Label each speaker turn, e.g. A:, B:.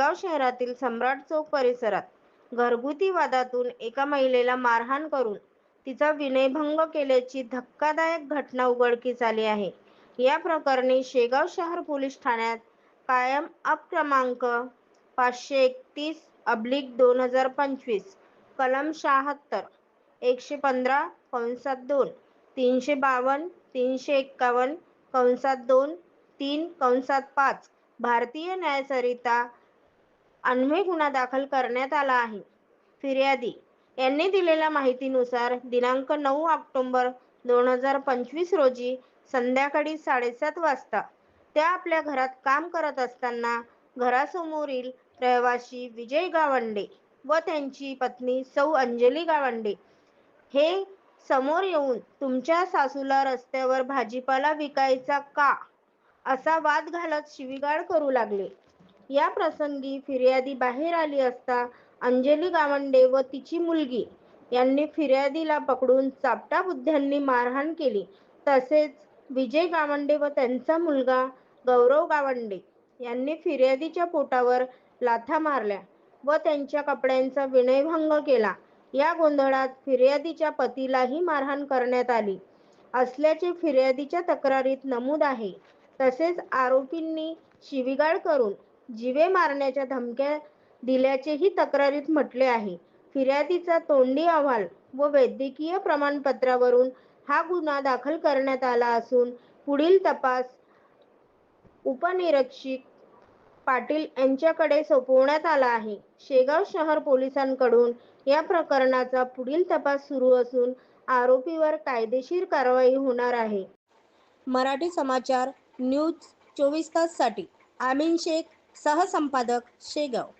A: शेगाव शहरातील सम्राट चौक परिसरात घरगुती वादातून एका महिलेला मारहाण करून तिचा विनयभंग केल्याची धक्कादायक घटना उघडकीस आली आहे. या प्रकरणी शेगाव शहर पोलीस ठाण्यात कायम अप क्रमांक पाचशे एकतीस अब्लिक दोन हजार पंचवीस कलम शहात्तर एकशे पंधरा कंसात दोन तीनशे बावन्न तीनशे एक्कावन्न कंसात दोन तीन कंसात पाच भारतीय न्यायसरिता अन्वय गुन्हा दाखल करण्यात आला आहे. फिर्यादी. यांनी दिलेल्या माहितीनुसार दिनांक नऊ ऑक्टोबर दोन हजार पंचवीस रोजी संध्याकाळी साडेसात वाजता त्या आपल्या घरात काम करत असताना घरासमोरील रहिवासी विजय गावंडे व त्यांची पत्नी सौ अंजली गावंडे हे समोर येऊन तुमच्या सासूला रस्त्यावर भाजीपाला विकायचा का? असा वाद घालत शिवीगाळ करू लागले. या प्रसंगी फिर्यादी बाहेर आली असता अंजली गावंडे व तिची मुलगी यांनी फिर्यादीला पकडून चापटा बुद्ध्यांनी मारहाण केली. तसेच विजय गावंडे व त्यांचा मुलगा गौरव गावंडे यांनी फिर्यादीच्या पोटावर लाथा मारल्या व त्यांच्या कपड्यांचा विनयभंग केला. या गोंधळात फिर्यादीच्या पतीलाही मारहाण करण्यात आली. असल्याचे फिर्यादीच्या तक्रारीत नमूद आहे. तसेच आरोपींनी शिवीगाळ करून जीवे मारण्याच्या धमक्या दिल्याचेही तक्रारीत म्हटले आहे. फिर्यादीचा तोंडी अहवाल व वैद्यकीय प्रमाणपत्रावरून हा गुन्हा दाखल करण्यात आला असून पुढील तपास उपनिरीक्षक पाटील यांच्याकडे सोपवण्यात आला आहे. शेगाव शहर पोलिसांकडून या प्रकरणाचा पुढील तपास सुरू असून आरोपीवर कायदेशीर कारवाई होणार आहे. मराठी समाचार न्यूज चोवीस ताससाठी आमीन शेख सहसंपादक शेगाव.